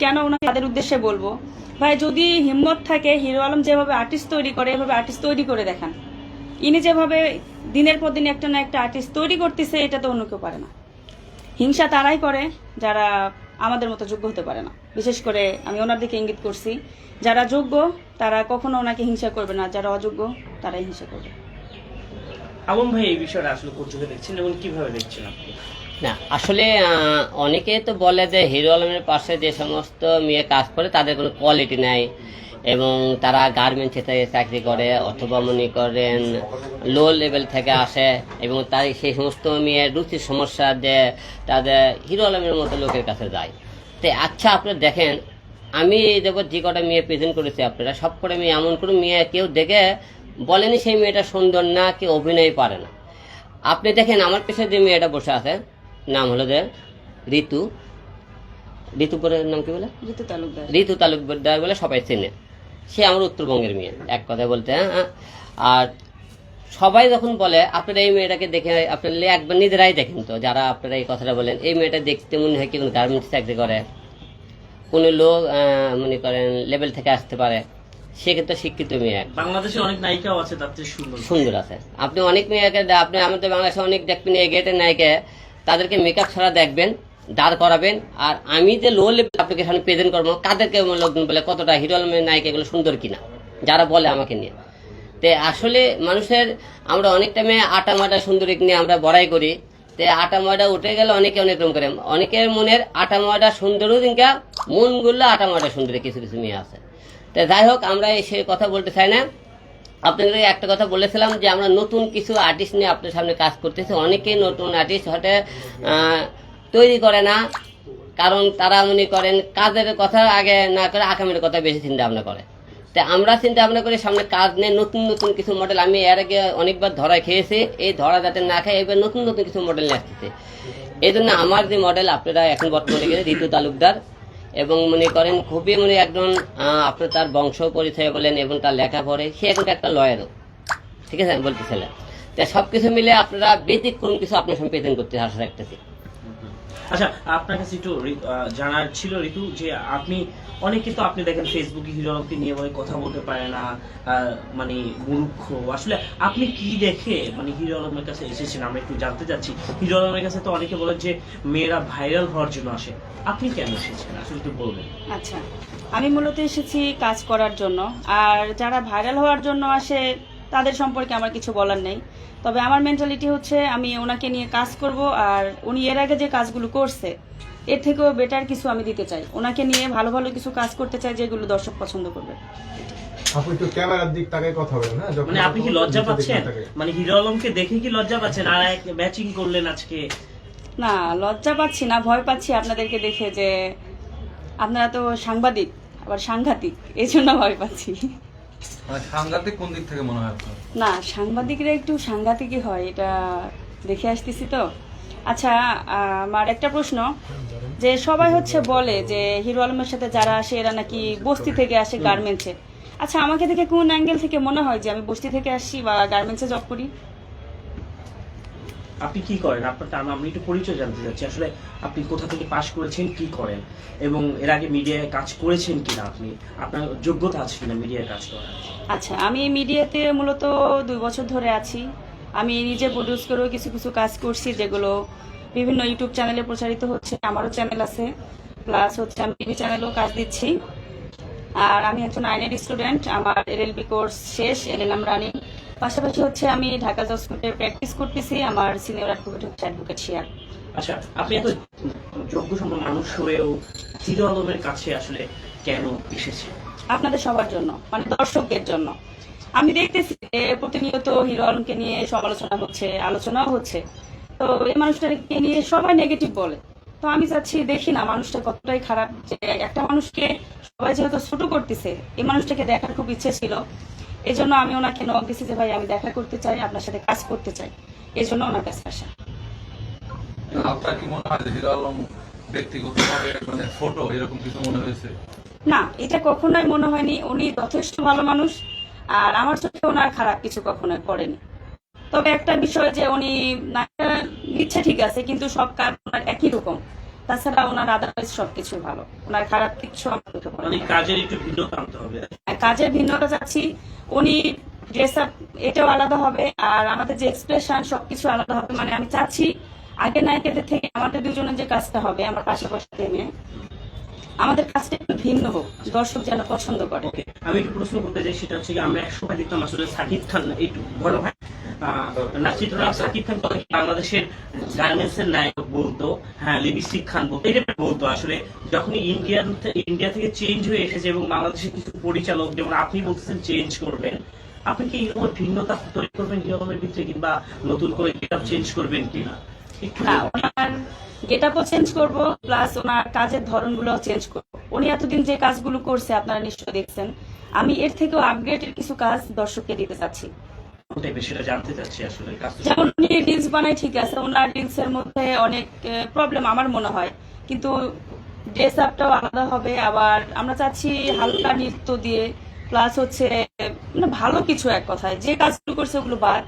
কেন ওনাকে তাদের উদ্দেশ্যে বলব? ভাই, যদি হিম্মত থাকে, হিরো আলম যেভাবে আর্টিস্ট তৈরি করে, এভাবে আর্টিস্ট তৈরি করে দেখান। ইনি যেভাবে দিনের পর দিন একটা না একটা আর্টিস্ট তৈরি করতেছে, এটা তো অন্য কেউ পারে না। হিংসা তারাই করে, যারা আমাদের মতো যোগ্য হতে পারে না। বিশেষ করে আমি ওনার দিকে ইঙ্গিত করছি, যারা যোগ্য, তারা কখনো ওনাকে হিংসা করবে না। যারা অযোগ্য, তারাই হিংসা করবে। আমন ভাই, এই বিষয়টা আসলে কোন দেখছেন এবং কীভাবে দেখছেন আপনি? না, আসলে অনেকে তো বলে যে হিরো আলমের পাশে যে সমস্ত মেয়ে কাজ করে, তাদের কোনো কোয়ালিটি নাই। এবং তারা গার্মেন্টসে চাকরি করে, অথবা মনে করেন লো লেভেল থেকে আসে, এবং তাই সেই সমস্ত মেয়ের রুচির সমস্যা যে তাদের হিরো আলমের মতো লোকের কাছে যায়। তো আচ্ছা আপনারা দেখেন, আমি দেখো যে কটা মেয়ে প্রেজেন্ট করেছি আপনারা, সব করে মেয়ে এমন কোনো মেয়ে কেউ দেখে বলেনি সেই মেয়েটা সুন্দর না, কেউ অভিনয় পারে না। আপনি দেখেন, আমার পেছনে যে মেয়েটা বসে আছে নাম হলো যে ঋতু। ঋতু পরে নাম কি বলে? ঋতু তালুকদার। ঋতু তালুকদার বলে সবাই চেনে। সে আমার উত্তরবঙ্গের মেয়ে এক কথা বলতে হ্যাঁ। আর সবাই যখন বলে আপনারা এই মেয়েটাকে দেখে আপনারা একবার নিজেরাই দেখেন তো যারা আপনারা এই কথাটা বলেন এই মেয়েটা দেখতে মনে হয় কি কোনো গার্মেন্টস চাকরি করে? কোনো লোক আহ, মনে করেন লেভেল থেকে আসতে পারে। সে কিন্তু শিক্ষিত মেয়ে। বাংলাদেশে অনেক নায়িকাও আছে তার চেয়ে সুন্দর। সুন্দর আছে। আপনি অনেক মেয়েকে আপনি আমাদের বাংলাদেশে অনেক দেখবেন এই গেটের নায়িকা। তাদেরকে মেকআপ ছাড়া দেখবেন, দাঁড় করাবেন, আর আমি যে লো লেভেল সামনে প্রেজেন্ট করব, কাদেরকে লোকজন বলে কতটা হিরো নায়িকা এগুলো সুন্দর কিনা, যারা বলে আমাকে নিয়ে। তে আসলে মানুষের, আমরা অনেক টাইমে আটা মাটা সুন্দরী নিয়ে আমরা বড়াই করি। তে আটা, ময়দা উঠে গেলে অনেকে অনেক রকম করে। অনেকের মনের আটা, ময়দা সুন্দরও দিনকা মনগুলো আটা, ময়দা, সুন্দরী কিছু কিছু মেয়ে আছে তো যাই হোক, আমরা সে কথা বলতে চাই না। আপনাদের একটা কথা বলেছিলাম যে আমরা নতুন কিছু আর্টিস্ট নিয়ে আপনার সামনে কাজ করতেছি। অনেকেই নতুন আর্টিস্ট আহ, তৈরি করে না কারণ তারা মনে করেন কাজের কথা আগে না করে আগামীর কথা বেশি চিন্তা ভাবনা করে। তো আমরা চিন্তা ভাবনা করি সামনে কাজ নিয়ে নতুন নতুন কিছু মডেল আমি এর আগে অনেকবার ধরা খেয়েছি। এই ধরা যাতে না খাই এবার নতুন নতুন কিছু মডেল নিয়ে আসতেছে। এই জন্য আমার যে মডেল আপনারা এখন বর্তমানে গেছে ঋতু তালুকদার এবং মনে করেন খুবই মনে একজন আপনার তার বংশ পরিচয় বলেন এবং তার লেখা পড়ে সে এখন একটা লয়ারও। ঠিক আছে? বলতেছিলাম। তা সব কিছু মিলে আপনারা ব্যতিক্রম কিছু আপনার প্রেজেন্ট করতে আশা রাখতেছি। আচ্ছা আপনার কাছে একটু জানার ছিল ঋতু যে আপনি, অনেকে তো আপনি দেখেন ফেসবুকে হিরো আলমকে নিয়ে বলে কথা বলতে পারে না মানে মূর্খ। আসলে আপনি কি দেখে মানে হিরো আলমের কাছে এসেছেন? আমরা একটু জানতে চাচ্ছি। হিরো আলমের কাছে তো অনেকে বলে যে মেয়েরা ভাইরাল হওয়ার জন্য আসে। আপনি কেন এসেছেন? আসলে একটু বলবেন। আচ্ছা আমি মূলত এসেছি কাজ করার জন্য। আর যারা ভাইরাল হওয়ার জন্য আসে তাদের সম্পর্কে আমার কিছু বলার নেই। তবে আমার মেন্টালিটি হচ্ছে আমি ওনাকে নিয়ে কাজ করব আর উনি এর আগে যে কাজগুলো করছে এর থেকেও বেটার কিছু আমি দিতে চাই। ওনাকে নিয়ে ভালো ভালো কিছু কাজ করতে চাই যেগুলো দর্শক পছন্দ করবে। আপনি একটু ক্যামেরার দিক তাকে কথা বলেন হ্যাঁ মানে আপনি কি লজ্জা পাচ্ছেন? মানে হিরো আলমকে দেখে কি লজ্জা পাচ্ছেন? আর এক ম্যাচিং করলেন আজকে। না লজ্জা পাচ্ছি না ভয় পাচ্ছি আপনাদেরকে দেখে যে আপনারা তো সাংবাদিক আবার সাংঘাতিক এই জন্য ভয় পাচ্ছি। সাংঘাতিক কোন দিক থেকে মনে হয় না, সাংবাদিকরা একটু সাংঘাতিকই হয়, এটা দেখে আসতেছি তো। আচ্ছা আমার একটা প্রশ্ন, যে সবাই হচ্ছে বলে যে হিরো আলমের সাথে যারা আসে, এরা নাকি বস্তি থেকে আসে গার্মেন্টসে আচ্ছা আমাকে দেখে কোন অ্যাঙ্গেল থেকে মনে হয় যে আমি বস্তি থেকে আসছি বা গার্মেন্টসে জব করি? আপনি কি করেন? আপনার তার আমি একটু পরিচয় জানতে চাচ্ছি। আসলে আপনি কোথা থেকে পাশ করেছেন, কি করেন? এবং এর আগে মিডিয়ায় কাজ করেছেন কিনা আপনি? আপনার যোগ্যতা আছে কিনা মিডিয়ায় কাজ করার? আচ্ছা আমি মিডিয়াতে মূলত দুই বছর ধরে আছি। আমি নিজে প্রডিউস করেও কিছু কিছু কাজ করছি যেগুলো বিভিন্ন ইউটিউব চ্যানেলে প্রচারিত হচ্ছে। আমারও চ্যানেল আছে। প্লাস হচ্ছে আমি টিভি চ্যানেলেও কাজ দিচ্ছি। আর আমি একজন আইনের স্টুডেন্ট আমার এলএলবি কোর্স শেষ। এলএলএম রানিং পাশাপাশি হচ্ছে আমি ঢাকা জজ কোর্টে প্র্যাকটিস করতেছি আমার সিনিয়র অ্যাডভোকেট হচ্ছে অ্যাডভোকেট শিয়ার আচ্ছা আপনি এত যোগ্য সম্পন্ন মানুষ হয়েও হিরো আলমের কাছে আসলে কেন এসেছেন? আপনাদের সবার জন্য মানে দর্শকদের জন্য। আমি দেখতেছি যে প্রতিনিয়ত হিরো আলমকে নিয়ে সমালোচনা হচ্ছে আলোচনাও হচ্ছে। তো এই মানুষটাকে নিয়ে সবাই নেগেটিভ বলে। তো আমি চাচ্ছি দেখি না মানুষটা কতটাই খারাপ যে একটা মানুষকে সবাই যেহেতু ছোট করতেছে এই মানুষটাকে দেখার খুব ইচ্ছে ছিল। এই জন্য আমি ওনাকে নক দিছি যে ভাই আমি দেখা করতে চাই আপনার সাথে কাজ করতে চাই। এই জন্য ওনার কাছে আসা। আপনার কি মনে হয় হিরো আলম ব্যক্তিগতভাবে মানে ফটো এরকম কিছু মনে হয়েছে? না এটা কখনোই মনে হয়নি। উনি যথেষ্ট ভালো মানুষ আর আমার চোখে ওনার খারাপ কিছু কখনোই করেনি তবে একটা বিষয় যে উনি দিচ্ছে ঠিক আছে কিন্তু সব কাজ ওনার একই রকম। তাছাড়া ওনার আদারওয়াইজ সবকিছু ভালো। ওনার খারাপ কিছু আমার চোখে পড়ে মানে কাজের একটু ভিন্নতা আনতে হবে। কাজের ভিন্নতা চাচ্ছি। উনি ড্রেস আপ এটাও আলাদা হবে আর আমাদের যে এক্সপ্রেশন সবকিছু আলাদা হবে। মানে আমি চাচ্ছি আগে নায়িকাদের থেকে আমাদের দুজনের যে কাজটা হবে আমার পাশাপাশি মেয়ে আমাদের কাজটা একটু ভিন্ন হোক দর্শক যেন পছন্দ করে। আমি একটু প্রশ্ন করতে চাই সেটা হচ্ছে আমরা এক সময় দেখতাম আসলে সাকিব খান একটু বড় ভাই। আহ, সাকিব খান তখন বাংলাদেশের গার্মেন্টস এর নায়ক বলতো হ্যাঁ খান বলতো এটা বলতো আসলে। ইন্ডিয়া ইন্ডিয়া থেকে চেঞ্জ হয়ে এসেছে এবং বাংলাদেশের কিছু পরিচালক যেমন আপনি বলতেছেন চেঞ্জ করবেন আপনি কি এরকম ভিন্নতা তৈরি করবেন ভিতরে কিংবা নতুন করে গেট চেঞ্জ করবেন কিনা? গেট চেঞ্জ করব প্লাস ওনার কাজের ধরনগুলো চেঞ্জ করব। উনি এতদিন যে কাজগুলো করছে আপনারা নিশ্চয়ই দেখছেন। আমি এর থেকেও আপগ্রেডের কিছু কাজ দর্শককে দিতে চাচ্ছি। ওটাই সেটা জানতে চাচ্ছি আসলে যেমন উনি রিলস বানায় ঠিক আছে। ওনার মধ্যে অনেক প্রবলেম আমার মনে হয়। কিন্তু ড্রেস আপটাও আলাদা হবে। আবার আমরা চাচ্ছি হালকা নৃত্য দিয়ে প্লাস হচ্ছে মানে ভালো কিছু এক কথায়। যে কাজগুলো করছে ওগুলো বাদ।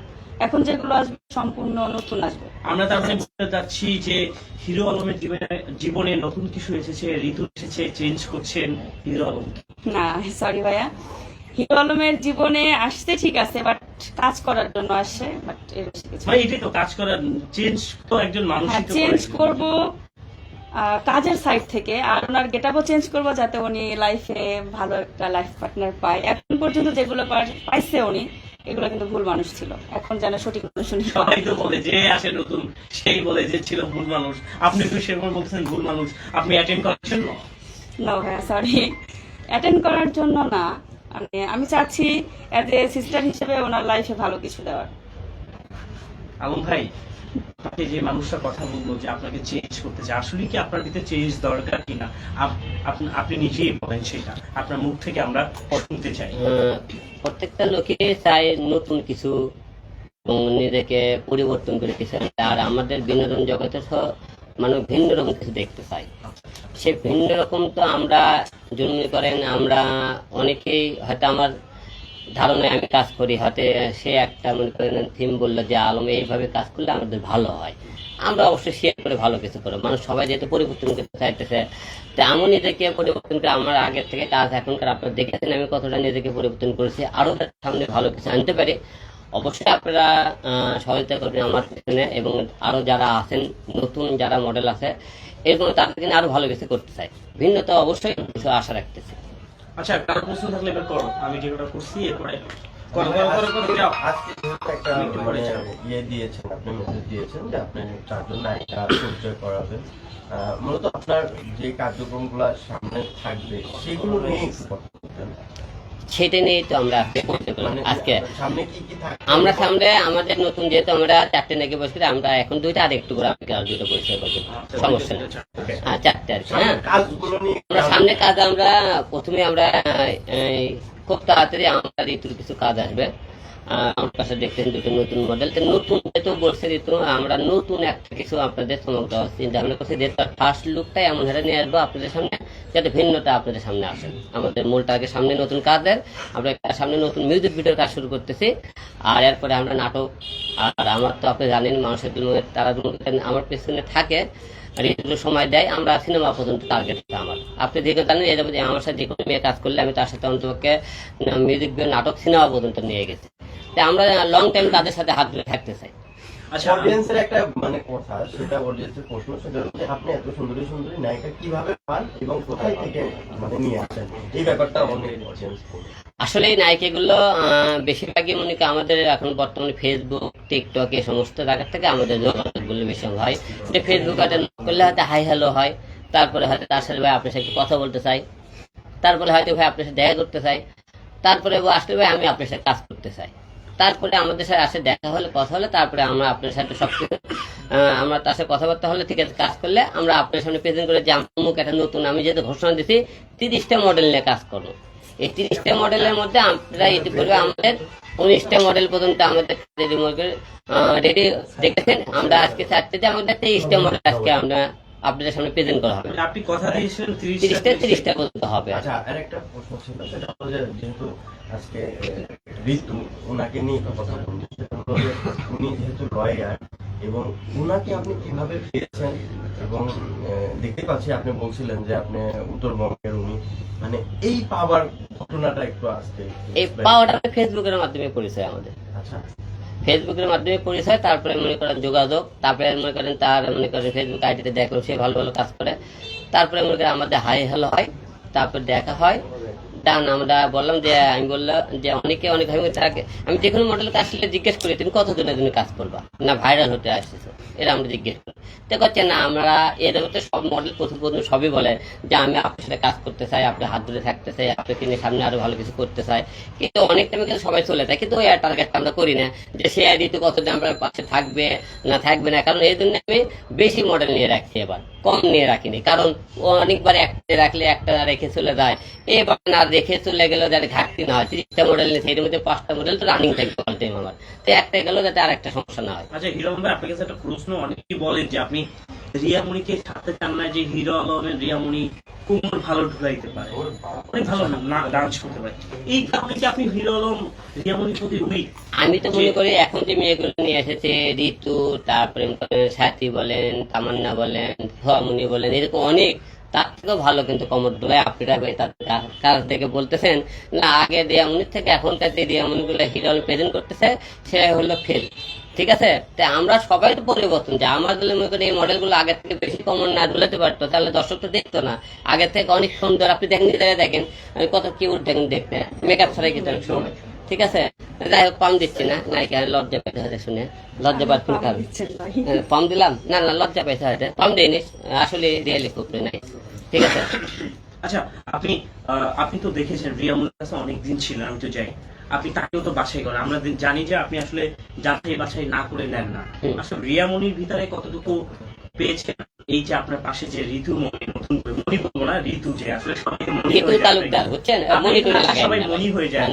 এখন যেগুলো আসবে সম্পূর্ণ নতুন আসবে। আমরা তার মানে বলতে চাচ্ছি যে হিরো আলমের জীবনে জীবনে নতুন কিছু এসেছে ঋতু এসেছে চেঞ্জ করছেন হিরো আলম। না সরি ভাইয়া। হিরো আলমের জীবনে আসতে ঠিক আছে বাট কাজ করার জন্য আসছে বাট এর বেশি কিছু মানে এটাই তো কাজ করার চেঞ্জ তো একজন মানুষ হ্যাঁ চেঞ্জ করব কাজের সাইড থেকে আর ওনার গেটআপও চেঞ্জ করব যাতে উনি লাইফে ভালো একটা লাইফ পার্টনার পায়। এখন পর্যন্ত যেগুলো পাইছে উনি এগুলো কিন্তু ভুল মানুষ ছিল। এখন যেন সঠিক মানুষ উনি সবাই তো বলে যে আসে নতুন সেই বলে যে ছিল ভুল মানুষ। আপনি তো সেরকম বলছেন ভুল মানুষ। আপনি অ্যাটেন্ড করেছেন না? না ভাইয়া সরি অ্যাটেন্ড করার জন্য না মানে আমি চাচ্ছি অ্যাজ এ সিস্টার হিসেবে ওনার লাইফে ভালো কিছু দেওয়ার। আলম ভাই আপনি যে মানুষটা কথা বলল যে আপনাকে চেঞ্জ করতে চায় আসলে কি আপনার ভিতরে চেঞ্জ দরকার কিনা? আপ- আপনি- আপনি নিজেই বলেন সেটা। আপনার মুখ থেকে আমরা শুনতে চাই। প্রত্যেকটা লোকে চায় নতুন কিছু নিজেকে পরিবর্তন করে কিছু আর আমাদের বিনোদন জগতে সব মানে ভিন্ন রকম কিছু দেখতে চাই সে ভিন্ন রকম তো আমরা জন্ম করেন, আমরা অনেকেই হয়তো আমার ধারণায় আমি কাজ করি, হয়তো সে একটা মনে করেন, থিম বলল যে আলম এইভাবে কাজ করলে আমাদের ভালো হয়। আমরা অবশ্যই শেয়ার করে ভালো কিছু করব। মানুষ সবাই যেহেতু পরিবর্তন করতে চাইতেছে তো আমি নিজেকে পরিবর্তন করে আমার আগের থেকে কাজ এখনকার আপনারা দেখেছেন, আমি কতটা নিজেকে পরিবর্তন করেছি, আরও তার সামনে ভালো কিছু আনতে পারি। অবশ্যই আপনারা আহ, সহযোগিতা করবেন আমার পিছনে এবং আরও যারা আছেন নতুন যারা মডেল আছে এরকম তাদেরকে নিয়ে আরও ভালো কিছু করতে চাই। ভিন্নতা অবশ্যই কিছু আশা রাখতেছি। আচ্ছা কারও প্রশ্ন থাকলে এবার করো। আমি যেটা করছি এরপরে মানে যাব। ইয়ে মূলত আপনার যে কার্যক্রমগুলো সামনে থাকবে সেগুলো নিয়ে একটু কথা বলবেন। সেটা নিয়েই তো আমরা আজকে। মানে আমরা সামনে আমাদের নতুন যেহেতু আমরা চারটে নাকি বসে আমরা এখন দুইটা আর একটু করে আপনাকে আর দুটো পরিচয় করব সমস্যা নেই। হ্যাঁ চারটে আর হ্যাঁ। আমরা সামনে কাজ আমরা প্রথমে আমরা খুব তাড়াতাড়ি আমরা ঋতুর কিছু কাজ আসবে। আমার কাছে দেখছেন দুটো নতুন মডেল নতুন যেহেতু বলছে ঋতু আমরা নতুন একটা কিছু আপনাদের চমক চিন্তা ভাবনা করছি যে তার ফার্স্ট লুকটাই এমন হারে নিয়ে আসব আপনাদের সামনে, যাতে ভিন্নতা আপনাদের সামনে আসে। আমাদের মূল টার্গেট সামনে নতুন কাজের, আমরা সামনে নতুন মিউজিক ভিডিওর কাজ শুরু করতেছি। আর এরপরে আমরা নাটক, আর আমার তো আপনি জানেন, মানুষের তারা আমার পেছনে থাকে, আর এইগুলো সময় দেয়, আমরা সিনেমা পর্যন্ত টার্গেট আমার। আপনি দেখে জানেন, এই যে আমার সাথে যে কোনো মেয়ে কাজ করলে আমি তার সাথে অন্তপক্ষে মিউজিক নাটক সিনেমা পর্যন্ত নিয়ে গেছি। তাই আমরা লং টাইম তাদের সাথে হাত ধরে থাকতে চাই। আচ্ছা অডিয়েন্সের একটা মানে কথা সেটা অডিয়েন্সের প্রশ্ন সেটা হচ্ছে আপনি এত সুন্দরী সুন্দরী নায়িকা কীভাবে পান এবং কোথায় থেকে মানে নিয়ে আসেন? এই ব্যাপারটা অনেক আসলে এই নায়িকাগুলো বেশিরভাগই মনে করি আমাদের এখন বর্তমানে ফেসবুক টিকটক এই সমস্ত জায়গা থেকে আমাদের যোগাযোগগুলো বেশি হয়। যে ফেসবুক হয়তো করলে হয়তো হাই হ্যালো হয় তারপরে হয়তো তার সাথে ভাই আপনার সাথে কথা বলতে চাই তারপরে হয়তো ভাই আপনার সাথে দেখা করতে চাই তারপরে আসলে ভাই আমি আপনার সাথে কাজ করতে চাই। তারপরে আমাদের সাথে আসে দেখা হলে কথা হলে তারপরে আমরা আপনার সাথে আহ, আমরা তার সাথে কথাবার্তা হলে ঠিক আছে কাজ করলে আমরা আপনার সামনে প্রেজেন্ট করে যে অমুক একটা নতুন আমি যেহেতু ঘোষণা দিচ্ছি তিরিশটা মডেল নিয়ে কাজ করব। এই তিরিশটা মডেলের মধ্যে আপনারা ইতিপূর্বে আমাদের উনিশটা মডেল পর্যন্ত আমাদের রেডি রেডি দেখেছেন। আমরা আজকে চারটে আমাদের তেইশটা মডেল আজকে আমরা আপনাদের সামনে প্রেজেন্ট করা হবে। মানে আপনি কথা দিয়েছিলেন তিরিশটা তিরিশটা তিরিশটা। পর্যন্ত হবে। আচ্ছা আর একটা প্রশ্ন ছিল সেটা হলো যে যেহেতু আজকে ঋতু ওনাকে নিয়ে কথা বলছি সেটা হলো উনি যেহেতু লয়ার এবং উনাকে আপনি কীভাবে পেয়েছেন এবং দেখতে পাচ্ছি আপনি বলছিলেন যে আপনি উত্তরবঙ্গের উনি মানে এই পাওয়ার ঘটনাটা একটু আজকে এই পাওয়াটা ফেসবুকের মাধ্যমে পরিচয় আমাদের। আচ্ছা ফেসবুকের মাধ্যমে পরিচয় তারপরে মনে করেন যোগাযোগ, তারপরে মনে করেন তার, মনে করেন ফেসবুক আইডিতে দেখল, সে ভালো ভালো কাজ করে। তারপরে মনে করেন আমাদের হাই হ্যালো হয়, তারপর দেখা হয়। ডান আমরা বললাম যে, আমি বললাম যে, অনেকে, অনেক ভাবে তাকে, আমি যে কোনো মডেল কাজ করলে জিজ্ঞেস করি, তুমি কত দিনের জন্য কাজ করবা? না ভাইরাল হতে আসতেছো, এরা আমরা জিজ্ঞেস করি। তো করছে না, আমরা এদের তো সব মডেল প্রথম প্রথম সবই বলে যে, আমি আপনার সাথে কাজ করতে চাই, আপনার হাত ধরে থাকতে চাই আপনাকে নিয়ে সামনে আরও ভালো কিছু করতে চাই। কিন্তু অনেক টাইমে কিন্তু সবাই চলে যায়, কিন্তু ওই টার্গেটটা আমরা করি না, যে সে ঋতু কতদিন আমরা পাশে থাকবে, না থাকবে না, কারণ এই জন্য আমি বেশি মডেল নিয়ে রাখছি এবার, কম নিয়ে রাখিনি, কারণ অনেকবার একটা রাখলে একটা রেখে চলে যায়, এবার না রেখে চলে গেলে যাতে ঘাটতি না হয়। তিরিশটা মডেল নিয়েছে এর মধ্যে পাঁচটা মডেল তো রানিং থাকবে অল টাইম আমার। তো একটা গেলেও যাতে আর একটা সমস্যা না হয়। আচ্ছা হিরো আলম ভাই আপনার কাছে একটা প্রশ্ন অনেকেই বলেন যে আপনি রিয়ামণিকে সাথে চান না যে হিরো আলমের রিয়ামণি কোমর ভালো পারে। অনেক ভালো না ডান্স করতে পারে। এই কারণে কি আপনি হিরো আলম রিয়ামণির প্রতি উইক আমি তো মনে করি এখন যে মেয়েগুলো নিয়ে এসেছে ঋতু তারপরে সাথী বলেন তামান্না বলেন সোয়ামনি বলেন এরকম অনেক তার থেকেও ভালো কিন্তু আপনারা ভাই তাদের কাছ থেকে বলতেছেন, না, আগে দিয়ামনির থেকে এখনকার যে দিয়ামনি গুলো হিরো প্রেজেন্ট করতেছে, সে হলো ফেল ঠিক আছে? তা আমরা সবাই তো পরিবর্তন যে আমার দলে মনে করি এই মডেলগুলো আগের থেকে বেশি কমন না দোলাতে পারতো, তাহলে দর্শক তো দেখতো না। আগের থেকে অনেক সুন্দর, আপনি দেখেন দেখেন কত কিউট দেখেন দেখতে। মেকআপ ছাড়াই কিন্তু ঠিক আছে? যাই হোক পাম দিচ্ছি না। নায়িকা লজ্জা পেতে হয়তো শুনে। লজ্জা পার ফুল খাবে। হ্যাঁ, পাম দিলাম। না না লজ্জা পেতে হয়তো। পাম দিইনি আসলে রিয়েলি খুব নাই। ঠিক আছে? আচ্ছা আপনি আহ, আপনি তো দেখেছেন রিয়ামুল কাছে অনেকদিন ছিলেন আমি তো যাই। আপনি তাকেও তো বাছাই করেন। আমরা জানি যে আপনি আসলে যাচাই বাছাই না করে নেন না। আসলে রিয়ামনির ভিতরে কতটুকু পেয়েছেন? এই যে আপনার পাশে যে ঋতু মনি নতুন করে মনি বলব না ঋতু যে আসলে সবাই মনি। তালুকদার বুঝছেন মনি টনি সবাই। মনি হয়ে যায়।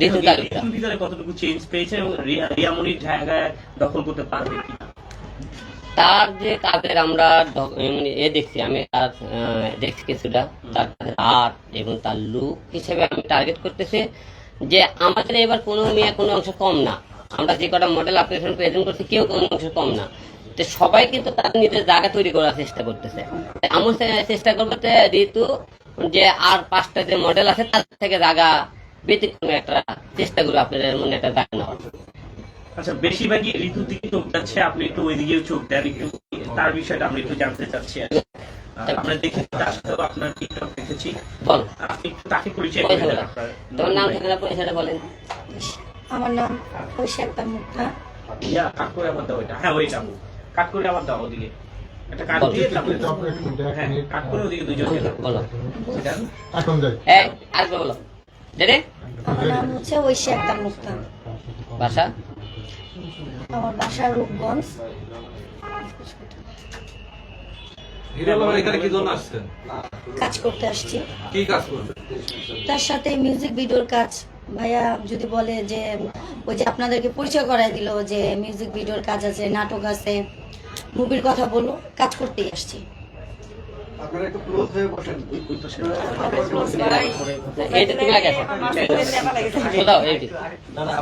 ঋতু তালুকদার। ভিতরে কতটুকু চেঞ্জ পেয়েছে এবং রিয়া- রিয়ামনির জায়গায় দখল করতে পারবে কিনা? তার যে কাজের আমরা মানে এ দেখছি আমি তার দেখছি কিছুটা। তার কাজের আর্ট এবং তার লুক হিসেবে আমি টার্গেট করতেছি যে আমাদের এবার কোনো মেয়ে কোনো অংশ কম না। আমরা যে কটা মডেল অ্যাপ্লিকেশন প্রেজেন্ট করছি কেউ কোনো অংশ কম না। তো সবাই কিন্তু তার নিজের জায়গা তৈরি করার চেষ্টা করতেছে। আমার চে- চেষ্টা করব যে ঋতু যে আর পাঁচটা যে মডেল আছে তার থেকে জায়গা ব্যতিক্রমে একটা চেষ্টা করব আপনাদের মনে একটা জায়গা নেওয়ার। আচ্ছা বেশিরভাগই ঋতুর দিকে চোখ যাচ্ছে আপনি একটু ওইদিকেও চোখ দেন একটু তার বিষয়টা আমরা একটু জানতে চাচ্ছি আর কি। আহ, আমরা দেখেছি তার আপনার টিকটক দেখেছি। বল। আপনি একটু তাকে পরিচয় করে দেন। তোমার নাম ঠিকানা পরিচয়টা বলেন। আমার নাম ঐশী আক্তার মুক্তা ইয়া কাট করে আবার দাও এটা। হ্যাঁ ওইটা। কাট করে আবার দাও ওদিকে। একটা কাট দিয়ে তারপরে একটু আপনার একটু দেখ, হ্যাঁ কাট করে ওদিকে দুজন বলো এখন যাই। এই আসবে বলো। দেরে আমার নাম হচ্ছে ঐশী আক্তার মুক্তা বাসা? আমার বাসা রূপগঞ্জ। হিরো আলম এখানে কি জন্য আসছেন? কাজ করতে আসছি। কি কাজ তার সাথে মিউজিক ভিডিওর কাজ। ভাইয়া যদি বলে যে ওই যে আপনাদেরকে পরিচয় করাই দিল যে মিউজিক ভিডিওর কাজ আছে নাটক আছে। মুভির কথা বলল কাজ করতেই আসছি এইটা তুমি আগে আসো দাও এইটি না না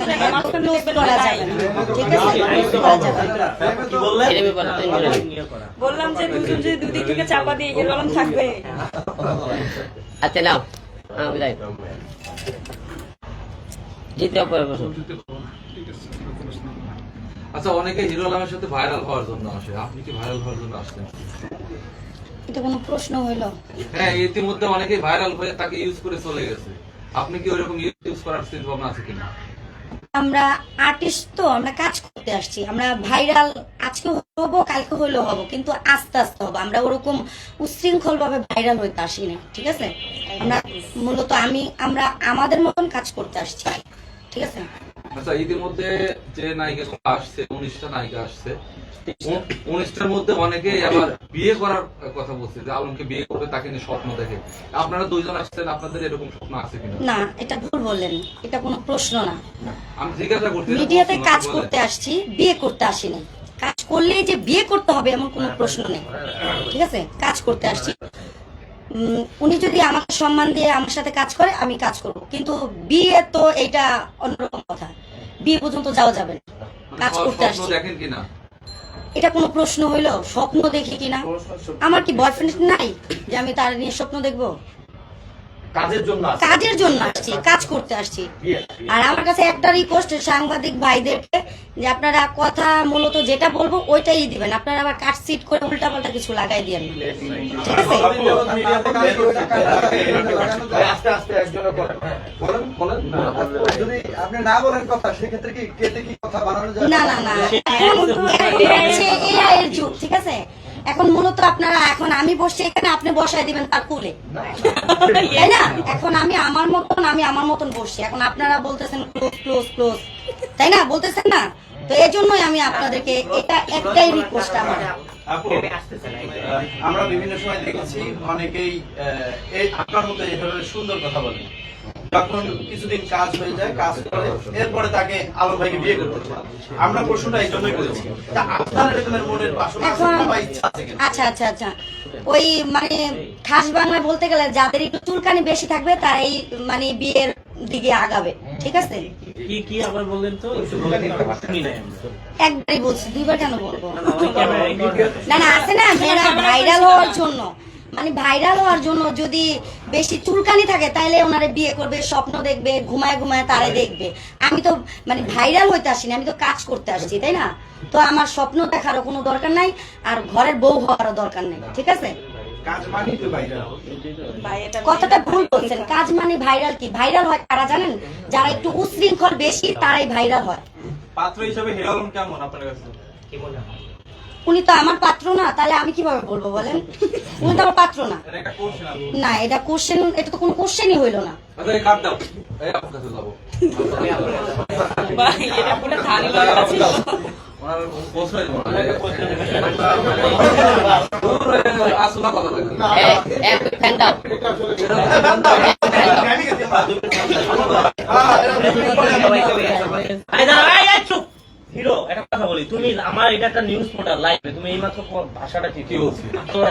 না না ক্লোজ করা যাবে না ঠিক আছে close করা যাবে না। কি বললেন এর ব্যাপারে তো ইংরেজি। করা। বললাম যে দুজন যদি দুদিক থেকে চাপা দিয়ে আলম থাকবে আচ্ছা নাও বিদায় আচ্ছা অনেকে হিরো আলমের সাথে ভাইরাল হওয়ার জন্য আসে। আপনি কি ভাইরাল হওয়ার জন্য আসছেন এটা কোনো প্রশ্ন হইল। হ্যাঁ ইতিমধ্যে অনেকেই ভাইরাল হয়ে তাকে ইউজ করে চলে গেছে। আপনি কি ওইরকম ইউজ করার চিন্তা ভাবনা আছে কিনা? আমরা আর্টিস্ট তো আমরা কাজ করতে আসছি। আমরা ভাইরাল আজকে হব কালকে হইলেও হব কিন্তু আস্তে আস্তে হব। আমরা ওরকম উচ্ছৃঙ্খল ভাবে ভাইরাল হইতে আসি না ঠিক আছে? আমরা মূলত আমি আমরা আমাদের মতন কাজ করতে আসছি। ঠিক আছে? আচ্ছা ইতিমধ্যে যে নায়িকা আসছে উনিশটা নায়িকা আসছে উনিশটার মধ্যে অনেকে আবার বিয়ে করার কথা বলছে যে আলমকে বিয়ে করবে তাকে নিয়ে স্বপ্ন দেখে। আপনারা দুইজন আসছেন আপনাদের এরকম স্বপ্ন আছে কিনা? না এটা ভুল বললেন। এটা কোনো প্রশ্ন না। আমি জিজ্ঞাসা করছি মিডিয়াতে কাজ। করতে আসছি বিয়ে করতে আসিনি কাজ করলেই যে বিয়ে করতে হবে এমন কোনো প্রশ্ন নেই। ঠিক আছে? কাজ করতে আসছি। উনি যদি আমাকে সম্মান দিয়ে আমার সাথে কাজ করে আমি কাজ করব। কিন্তু বিয়ে তো এটা অন্যরকম কথা। বিয়ে পর্যন্ত যাওয়া যাবে না। কাজ করতে আসছি। এটা কোনো প্রশ্ন হইল? স্বপ্ন দেখি কিনা? আমার কি বয়ফ্রেন্ড নাই যে আমি তার নিয়ে স্বপ্ন দেখব? কাজের জন্য কাজের জন্য আসছি কাজ করতে আসছি আর আমার কাছে একটা রিকোয়েস্ট সাংবাদিক ভাইদেরকে যে আপনারা কথা মূলত যেটা বলব ওইটাই দিবেন আপনারা আবার কাট সিট করে উল্টা পাল্টা কিছু লাগাই দিয়েন না। ঠিক আছে আস্তে আস্তে একজনের বলেন বলেন যদি আপনি না বলেন কথা সেক্ষেত্রে কি কেটে কি কথা বানানো যায় না না না এখন এর যুগ ঠিক আছে এখন মূলত আপনারা এখন আমি বসছি এখানে আপনি বসাই দিবেন তার কুলে। তাই না? এখন আমি আমার মতন আমি আমার মতন বসছি। এখন আপনারা বলতেছেন ক্লোজ ক্লোজ ক্লোজ তাই না? বলতেছেন না? তো এই জন্যই আমি আপনাদেরকে এটা একটাই রিকোয়েস্ট আমার। আমরা বিভিন্ন সময় দেখেছি অনেকেই আপনার মতো এই ধরনের সুন্দর কথা বলে যখন কিছুদিন কাজ হয়ে যায় কাজ করে এরপরে তাকে আলম ভাইকে বিয়ে করতে চায়। আমরা প্রশ্নটা এই জন্যই করেছি। তা আপনার এরকমের মনের বাসনা বা ইচ্ছা আছে আচ্ছা আচ্ছা আচ্ছা। ওই মানে খাস বাংলায় বলতে গেলে যাদের একটু চুলকানি বেশি থাকবে তারা তারাই মানে বিয়ের দিকে আগাবে ঠিক আছে? কি কি আবার বললেন তো। একবারই বলছি দুইবার কেন বলব? না না আছে না মেয়েরা ভাইরাল হওয়ার জন্য। মানে ভাইরাল হওয়ার জন্য যদি বেশি চুলকানি থাকে তাহলে ওনারে বিয়ে করবে স্বপ্ন দেখবে ঘুমায় ঘুমায় তারে দেখবে। আমি তো মানে ভাইরাল হইতে আসিনি আমি তো কাজ করতে আসছি তাই না? তো আমার স্বপ্ন দেখারও কোনো দরকার নাই আর ঘরের বউ হওয়ারও দরকার নেই ঠিক আছে? কথাটা ভুল বলছেন কাজ মানে ভাইরাল কি? ভাইরাল হয় কারা জানেন? যারা একটু উশৃঙ্খল বেশি তারাই ভাইরাল হয়। পাত্র হিসেবে হিরো আলম কেমন আপনার কাছে? উনি তো আমার পাত্র না তাহলে আমি কীভাবে বলব বলেন? উনি তো আমার পাত্র না। এটা একটা কোশ্চেন না এটা কোশ্চেন এটা তো কোনো কোশ্চেনই হইল না। আচ্ছা আই, আই, চুপ। হিরো একটা কথা বলি তুমি আমার এটা একটা নিউজ পোর্টাল লাইভে তুমি এইমাত্র ভাষাটা কি কি বলছি?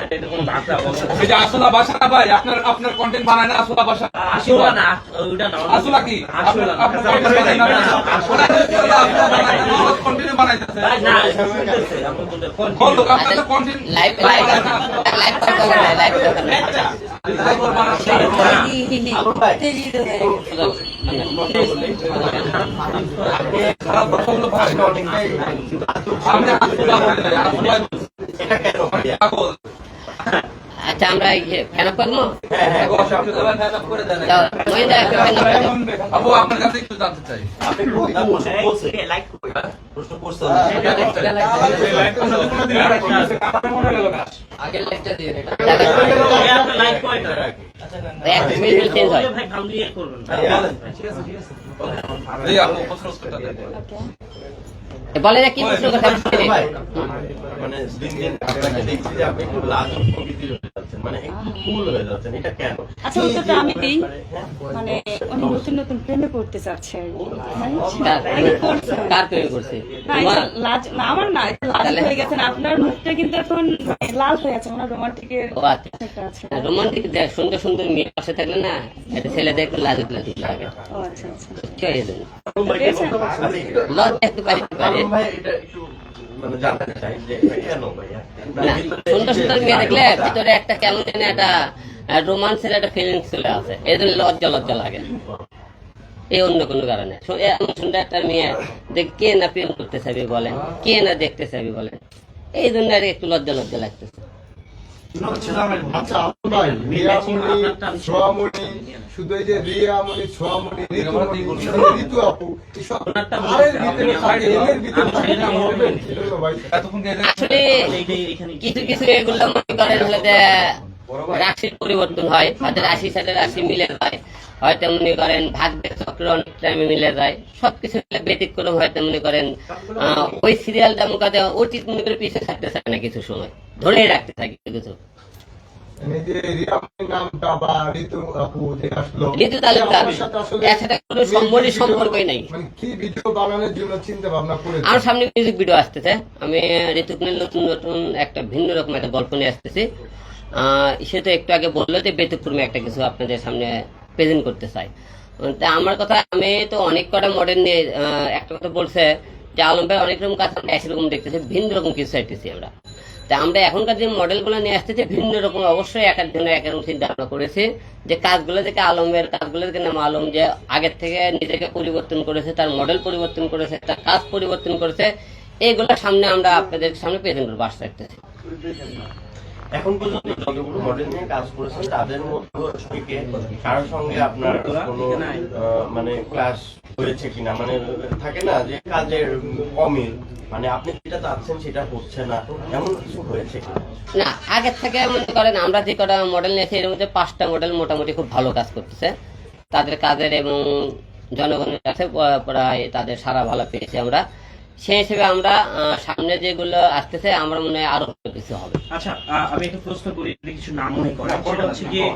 এটা কোন ভাষা বলছো এই যে আসলা না ভাই আপনার আপনার কন্টেন্ট বানায় না আসলা বাসা আসলে না ওইটা না আসলা কি আসলে আপনার content বানায় না? ওরা আসলা বানায় না, ওরা content বানাইতেছে। ভাই, না শুনতেছে, আপনি বলতে- কোন বলো, হিরো? আপনার তো content লাইভ লাইভ লাইভ করতে লাইভ করতে হবে live করবা। আচ্ছা আমরা ফ্যান করব আপ করে দেন। দাও মহিলা একটা ফ্যান করে দাও আপু আপনার কাছে একটু জানতে চাই? লাইক দিয়ে হয়। আপু প্রশ্ন উত্তরটা দেন। বলে কি প্রশ্ন কথা আমি মানে দিন দিন আপনাকে দেখছি যে আপনি একটু লাজুক প্রকৃতির হয়ে যাচ্ছেন মানে একটু কুল হয়ে যাচ্ছেন এটা কেন? আচ্ছা উত্তরটা আমি দিই। মানে উনি নতুন নতুন প্রেমে পড়তে চাচ্ছে কার এটা। তৈরি করছে। লাজ আমার না এটা লাজ হয়ে গেছেন আপনার মুখটা কিন্তু এখন মানে লাল হয়ে আছে ওনার রোমান্টিকের ও আচ্ছা। রোমান্টিক দেখ সুন্দর সুন্দর মেয়ে পাশে থাকলে না লাজুক লাজুক লাগে। ও আচ্ছা আচ্ছা। কি হয়ে? একটু পারে মানে মেয়ে দেখলে ভিতরে একটা কেমন যেন একটা রোমান্সের একটা ফিলিংস চলে আসে। এই জন্য লজ্জা লজ্জা লাগে। এই অন্য কোনো কারণে। এমন সুন্দর একটা মেয়ে যে কে না প্রেম করতে চাবি বলেন? কে না দেখতে চাবি বলেন? এই জন্য আর একটু লজ্জা লজ্জা লাগতেছে। কিছু কিছু এগুলো মনে করেন হলে রাশির পরিবর্তন হয় হয়তো রাশির সাথে রাশি মিলে হয়। হয়তো মনে করেন ভাগ্যের চক্র অনেক টাইমে মিলে যায়। সবকিছু ব্যতিক্রম হয়তো মনে করেন ওই সিরিয়ালটা মুখাতে অতীত মনে করে পিছিয়ে থাকতে চায় না কিছু সময়। ধরে রাখতে থাকে কিছু আমার মানে সামনে মিউজিক ভিডিও আসতেছে। আমি ঋতুক নতুন নতুন একটা ভিন্ন রকম একটা গল্প নিয়ে আসতেছি। আহ, সে তো একটু আগে বলল যে ব্যতিক্রমী একটা কিছু আপনাদের সামনে প্রেজেন্ট করতে চাই। তা আমার কথা, আমি তো অনেক কটা মডেল নিয়ে একটা কথা বলছে যে আলম ভাই অনেক রকম কাজ আমরা একরকম দেখতেছি, ভিন্ন রকম কিছু চাইতেছি আমরা। তা আমরা এখনকার যে মডেলগুলো নিয়ে আসতেছি, ভিন্ন রকম, অবশ্যই এক একজনের এক রকম চিন্তা ভাবনা করেছি যে কাজগুলো থেকে আলমের কাজগুলো থেকে নাম আলম যে আগের থেকে নিজেকে পরিবর্তন করেছে, তার মডেল পরিবর্তন করেছে, তার কাজ পরিবর্তন করেছে এইগুলো সামনে আমরা আপনাদের সামনে প্রেজেন্ট করব, আশা রাখতেছি। এখন পর্যন্ত যতগুলো মডেল নিয়ে কাজ করেছেন, তাদের মধ্যে সঙ্গে আপনার কোনো মানে ক্লাস হয়েছে কিনা? মানে থাকে না যে কাজের অমিল মানে সেটা হচ্ছে না না আগের থেকে মনে করেন আমরা যে কটা মডেল নিয়েছি, এর মধ্যে পাঁচটা মডেল মোটামুটি খুব ভালো কাজ করতেছে। তাদের কাজের এবং জনগণের কাছে প্রায় তাদের সারা ভালো পেয়েছি আমরা। সেই হিসেবে আমরা সামনে যেগুলো আসতেছে, আমরা মনে হয় আরও কিছু হবে। আচ্ছা আমি একটা প্রশ্ন করি কিছু না মনে করেন? সেটা হচ্ছে গিয়ে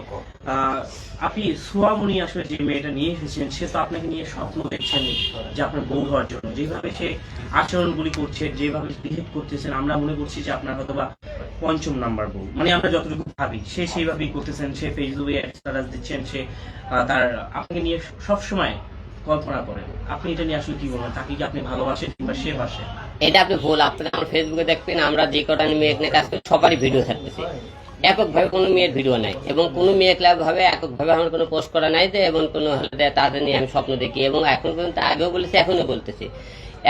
আপনি আসলে যে মেয়েটা নিয়ে এসেছেন, সে তো আপনাকে নিয়ে স্বপ্ন দেখছেন যে আপনার বউ হওয়ার জন্য। যেভাবে সে আচরণগুলি করছে, যেভাবে বিহেভ করতেছেন, আমরা মনে করছি যে আপনার হয়তো বা পঞ্চম নাম্বার বউ। মানে আমরা যতটুকু ভাবি, সে সেইভাবেই করতেছেন, সে ফেসবুকে স্ট্যাটাস দিচ্ছেন, সে তার, আপনাকে নিয়ে সব সময় কল্পনা করেন। আপনি এটা নিয়ে আসলে কি বলবেন? তাকে কি আপনি কিংবা সে বাসে? এটা আপনি ভুল। আপনারা আমার ফেসবুকে দেখবেন, আমরা যে কটা মেয়ে কাজ করি, সবারই ভিডিও থাকতেছে। এককভাবে কোনো মেয়ের ভিডিও নাই এবং কোনো মেয়ে ক্লাব ভাবে এককভাবে আমার কোনো পোস্ট করা নাই যে, এবং কোনো তাদের নিয়ে আমি স্বপ্ন দেখি। এবং এখন পর্যন্ত আগেও বলেছি এখনও বলতেছি।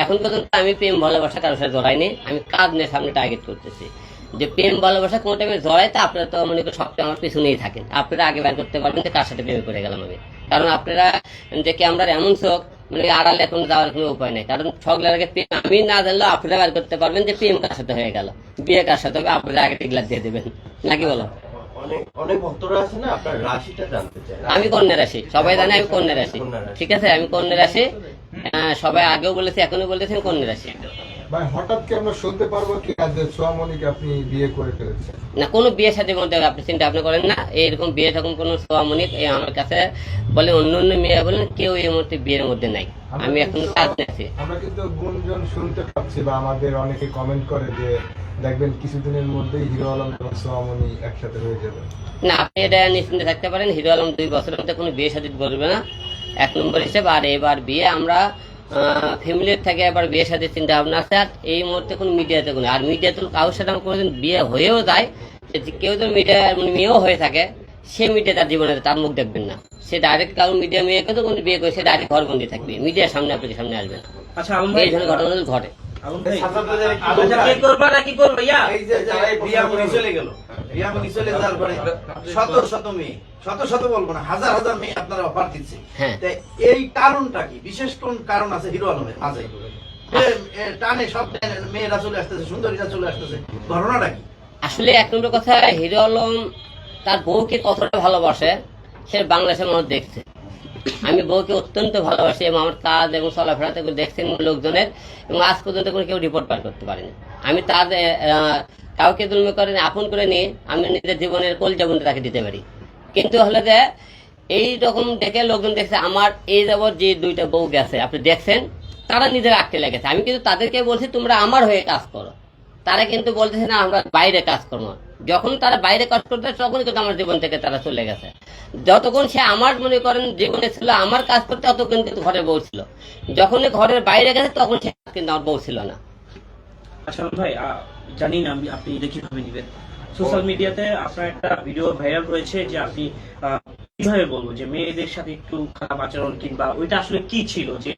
এখন পর্যন্ত আমি প্রেম, ভালোবাসা কারোর সাথে জড়াইনি। আমি কাজ নিয়ে সামনে টার্গেট করতেছি। যে প্রেম, ভালোবাসা কোনো টাইমে জড়াই তা আপনারা তো মনে করেন সবটা আমার পিছনেই থাকেন। আপনারা আগে বের করতে পারবেন যে কার সাথে প্রেমে করে গেলাম আমি। কারণ আপনারা যে ক্যামেরার এমন চোখ মানে আড়ালে এখন যাওয়ার কোনো উপায় নেই। কারণ সকলের আগে প্রেম আমি না জানলেও আপনারা বের করতে পারবেন যে প্রেম কার সাথে হয়ে গেল। বিয়ে কার সাথে হবে আপনারা আগে টিকলার দিয়ে দেবেন। নাকি বলো? আমি কন্যা রাশি সবাই জানে আমি কন্যা রাশি। ঠিক আছে আমি কন্যা রাশি। সবাই আগেও বলেছি এখনও বলেছি আমি কন্যা রাশি। ভাই হঠাৎ কি আমরা শুনতে পারব কি যে সোয়ামনিকে আপনি বিয়ে করে ফেলেছেন? না কোনো বিয়ে সাথে মধ্যে আপনি চিন্তা ভাবনা করেন না। এরকম বিয়ে তখন কোনো সোয়ামনি আমার কাছে বলে অন্য অন্য বলেন কেউ এই মুহূর্তে বিয়ের মধ্যে নাই। আমি এখন কাজ নিয়েছি আমরা কিন্তু গুঞ্জন শুনতে পাচ্ছি বা আমাদের অনেকে কমেন্ট করে যে দেখবেন কিছুদিনের মধ্যেই হিরো আলম এবং একসাথে হয়ে যাবে। না আপনি এটা নিশ্চিন্তে থাকতে পারেন। হিরো আলম দুই বছরের মধ্যে কোনো বিয়ে শাদী করবে না। এক নম্বর হিসেবে। আর এবার বিয়ে আমরা ফ্যামিলির থেকে আবার বিয়ে সাথে চিন্তা ভাবনা আছে। আর এই মুহূর্তে কোনো মিডিয়াতে কোনো আর মিডিয়াতে কারোর সাথে আমার কোনোদিন বিয়ে হয়েও যায়। যে কেউ তো মিডিয়া মানে মেয়েও হয়ে থাকে সে মিডিয়া তার জীবনে তার মুখ দেখবেন না। সে ডাইরেক্ট কারোর মিডিয়া মেয়েকে তো কোনো বিয়ে করে সে ডাইরেক্ট ঘর বন্দি থাকবে। মিডিয়ার সামনে আপনাকে সামনে আসবে না আচ্ছা এই ধরনের ঘটনা ঘটে। আচ্ছা, ইয়া? এই যে যে এই বিয়ামণি চলে গেল। বিয়ামণি চলে যাওয়ার পরে শত শত মেয়ে শত শত বলব না হাজার হাজার মেয়ে আপনারা অফার দিচ্ছে। এই কারণটা কি? বিশেষ কোন কারণ আছে হিরো আলমের মাঝে? এ, এ, টানে সব মেয়েরা চলে আসতেছে সুন্দরীরা চলে আসতেছে। ঘটনাটা কি? আসলে এক নম্বর কথা হিরো আলম তার বউকে কতটা ভালোবাসে সে বাংলাদেশের মানুষ দেখছে। আমি বউকে অত্যন্ত ভালোবাসি এবং আমার কাজ এবং চলাফেরা থেকে দেখছেন লোকজনের এবং আজ পর্যন্ত কোনো কেউ রিপোর্ট পার করতে পারেনি। আমি তার কাউকে দুলমি করে আপন করে নিয়ে আমি নিজের জীবনের কল জীবন তাকে দিতে পারি। কিন্তু হলে যে এই রকম দেখে লোকজন দেখছে, আমার এই যাবৎ যে দুইটা বউ গেছে, আপনি দেখছেন, তারা নিজের আটকে লেগেছে। আমি কিন্তু তাদেরকে বলছি, তোমরা আমার হয়ে কাজ করো। তারা কিন্তু বলতেছে, না, আমরা বাইরে কাজ করব। যখন তারা বাইরে কাজ করতে তখন কিন্তু আমার জীবন থেকে তারা চলে গেছে। যতক্ষণ সে আমার মনে করেন জীবনে ছিল, আমার কাজ করতে ততক্ষণ কিন্তু ঘরে বউ ছিল। যখন ঘরের বাইরে গেছে, তখন সে কিন্তু আমার বউ ছিল না। আচ্ছা ভাই জানি না আপনি এটা কীভাবে নিবেন? সোশ্যাল মিডিয়াতে আপনার একটা ভিডিও ভাইরাল হয়েছে যে আপনি কীভাবে বলব যে মেয়েদের সাথে একটু খারাপ আচরণ কিংবা ওইটা আসলে কি ছিল? যে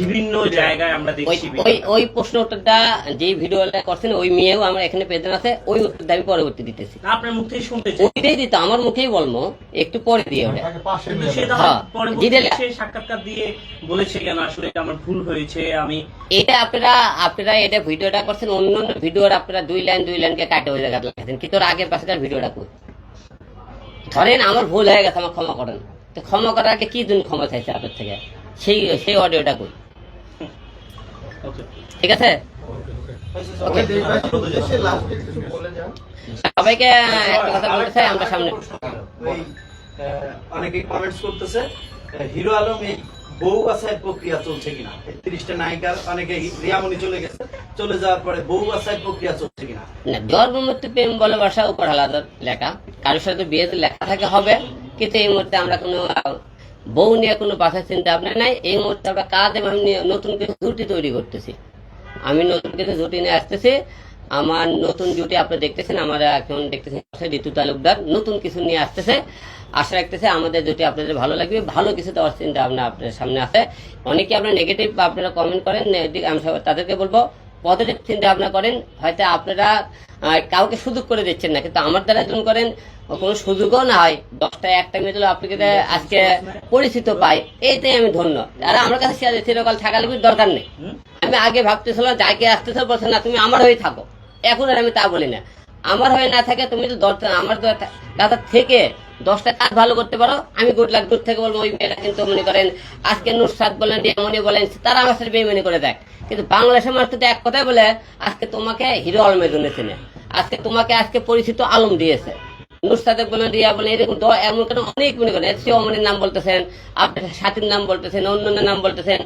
বিভিন্ন জায়গায় আমরা দেখছি ওই ওই প্রশ্নটা যে ভিডিওটা করছেন ওই মেয়েও আমার এখানে প্রেজেন্ট আছে ওই উত্তরটা আমি পরবর্তী দিতেছি। আপনার মুখ থেকে শুনতে চাই। ওইটাই দিত আমার মুখেই বলব একটু পরে দিয়ে ওটা। পাশে হ্যাঁ, সাক্ষাৎকার দিয়ে বলেছে কেন আসলে এটা আমার ভুল হয়েছে আমি এটা আপনারা আপনারা এটা ভিডিওটা করছেন অন্য অন্য ভিডিওর আপনারা দুই লাইন দুই লাইনকে কাটে ওই জায়গায় লাগাইছেন কিন্তু আগের পাশেকার ভিডিওটা কই? ধরেন আমার ভুল হয়ে গেছে আমার ক্ষমা করেন। তো ক্ষমা করার আগে কি জন্য ক্ষমা চাইছে আপনার থেকে? সেই সেই অডিওটা কই? ঠিক আছে। সবাইকে একটা কথা বলতে চাই আমরা সামনে। অনেকে কমেন্টস করতেছে হিরো আলম এই বউ বাছাইয়ের প্রক্রিয়া চলছে কিনা? তিরিশটা নায়িকার অনেকে রিয়ামণি চলে গেছে চলে যাওয়ার পরে বউ বাছাইয়ের প্রক্রিয়া চলছে কিনা? ধর্ম মধ্যে প্রেম ভালোবাসা উপর আলাদা লেখা। কারোর সাথে বিয়েতে লেখা থাকে হবে, কিন্তু এই মুহূর্তে আমরা কোনো বউ নিয়ে কোনো বাসার চিন্তা ভাবনা নাই। এই মুহূর্তে আমরা কাজ এবং নতুন কিছু জুটি তৈরি করতেছি। আমি নতুন কিছু জুটি নিয়ে আসতেছি। আমার নতুন জুটি আপনি দেখতেছেন, আমার এখন দেখতেছেন ঋতু তালুকদার। নতুন কিছু নিয়ে আসতেছে। আশা রাখতেছে আমাদের জুটি আপনাদের ভালো লাগবে। ভালো কিছু দেওয়ার চিন্তা ভাবনা আপনাদের সামনে আছে। অনেকে আপনার নেগেটিভ আপনারা কমেন্ট করেন আমি তাদেরকে বলব পজিটিভ চিন্তা ভাবনা করেন, হয়তো আপনারা কাউকে সুযোগ করে দিচ্ছেন না, কিন্তু আমার দ্বারা একজন করেন, কোনো সুযোগও না হয়। দশটা একটা মেয়ে আপনাকে আজকে পরিচিত পাই এইটাই আমি ধন্য। আর আমার কাছে চিরকাল থাকা লাগবে দরকার নেই। আমি আগে ভাবতেছিলাম, যাকে আসতেছিল বলছে, না, তুমি আমার হয়ে থাকো। এখন আর আমি তা বলি না। আমার হয়ে না থাকে, তুমি তো দশটা আমার কাছে থেকে দশটা কাজ ভালো করতে পারো, আমি গুড লাখ দূর থেকে বলব, ওই মেয়েটা কিন্তু মনে করেন, আজকে নুসরাত বলেন রিয়ামনি বলেন, তারা আমার সাথে বেইমানি করে দেয়। কিন্তু বাংলাদেশের মানুষ তো এক কথাই বলে, আজকে তোমাকে হিরো আলমের জন্য চেনে। আজকে তোমাকে আজকে পরিচিত আলম দিয়েছে। বলেন, রিয়া এরকম এমন কেন অনেক মনে করেন, এসি অমনের নাম বলতেছেন, আপনার সাথীর নাম বলতেছেন অন্যান্য নাম বলতেছেন।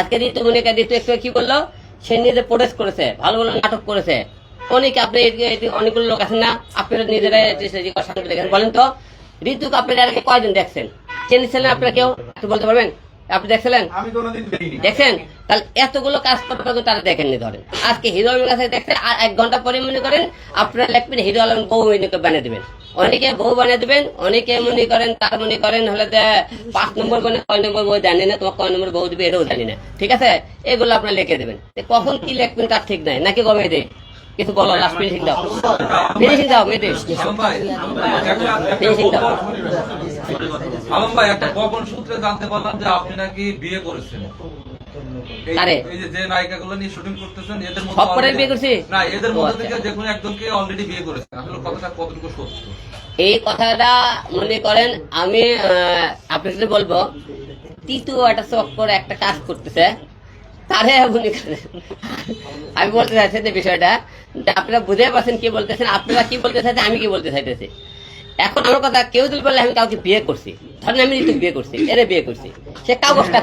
আজকে ঋতু মনিকা ঋতু একটু কি করল সে নিজে প্রোটেস্ট করেছে, ভালো ভালো নাটক করেছে। অনেকে আপনি অনেকগুলো লোক আছেন না আপনারা নিজেরা দেখেন। বলেন তো ঋতুকে আপনারা আগে কয়দিন দেখছেন? চেনেছিলেন আপনারা কেউ? একটু বলতে পারবেন? আপনি দেখছিলেন? দেখছেন? তাহলে এতগুলো কাজ করতে তারা দেখেননি ধরেন। আজকে হিরো আলমের কাছে দেখতে আর এক ঘণ্টা পরে মনে করেন আপনারা লিখবেন হিরো আলম বউ বানিয়ে দেবেন। অনেকে বউ বানিয়ে দেবেন অনেকে মনে করেন তার মনে করেন হলে পাঁচ নম্বর মানে কয় নম্বর বউ জানি না তোমার কয় নম্বর বউ দিবে এটাও জানি না। ঠিক আছে? এগুলো আপনারা লিখে দেবেন। কখন কি লিখবেন তার ঠিক নাই নাকি কবে দেয়? কিছু বলো লাস্ট ফিনিশিং দাও ফিনিশিং দাও মেয়েদের ফিনিশিং দাও আলম ভাই একটা গোপন সূত্রে জানতে পারলাম যে আপনি নাকি বিয়ে করেছেন? এই- এই যে যে নায়িকাগুলো নিয়ে শুটিং করতেছেন এদের মধ্যে সব কটাই বিয়ে করছি? না এদের মধ্যে আচ্ছা। থেকে যে কোনো একজনকে অলরেডি বিয়ে করেছেন আসলে কথাটা কতটুকু সত্য? এই কথাটা মনে করেন আমি আপনাকে বলব তৃতীয় একটা চক্কর একটা কাজ করতেছে। তারে করেন আমি বলতে চাইছি যে বিষয়টা যে আপনারা বুঝতে পারছেন কি বলতেছেন আপনারা কি বলতে চাইছেন আমি কি বলতে চাইতেছি। এখন আমার কথা কেউ যদি বলে আমি কাউকে বিয়ে করছি ধরেন আমি ঋতু বিয়ে করছি এরে বিয়ে করছি সে কাগজটা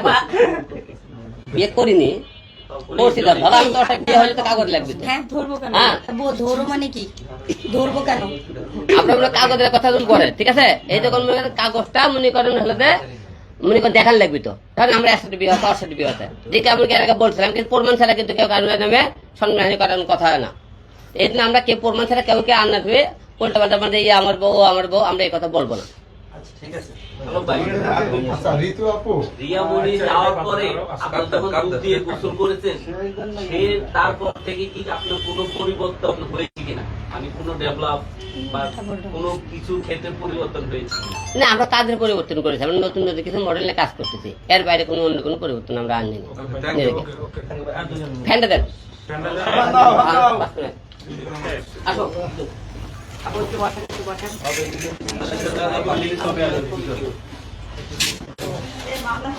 বিয়ে করিনি করছি ধর ধরো আমি তো বিয়ে হলে তো কাগজ লাগবে। হ্যাঁ ধরবো কেন? হ্যাঁ। ধরো মানে কি? ধরবো কেন? আপনার কাগজের কথা বলেন ঠিক আছে? এই যখন কাগজটা মনে করেন হলে মনে করেন দেখার লাগবে তো। কারণ আমরা একসাথে বিয়ে হতো একসাথে বিয়ে হতে। আমি এর আগে বলছিলাম কিন্তু প্রমাণ ছাড়া কিন্তু কেউ কারোর নামে সম্মানী করার কথা হয় না। এই জন্য আমরা কেউ প্রমাণ ছাড়া কেউ কে আনা দেবে উল্টা পাল্টা মানে ইয়ে আমার বউ ও আমার বউ আমরা এই কথা বলব না। ঠিক আছে। আচ্ছা ঋতু আপু। রিয়ামণি যাওয়ার পরে আপনার যখন দুধ দিয়ে গোসল করেছেন সে তারপর থেকে কি আপনার কোনো পরিবর্তন হয়েছে কিনা? আমি কোনো ডেভেলপ বা কোনো কিছু ক্ষেত্রে পরিবর্তন হয়েছে না আমরা কাজের পরিবর্তন করেছি। আমরা নতুন নতুন কিছু মডেলে কাজ করতেছি। এর বাইরে কোনো অন্য কোনো পরিবর্তন আমরা আনিনি। ফ্যানটা দেন। আসো। মামলা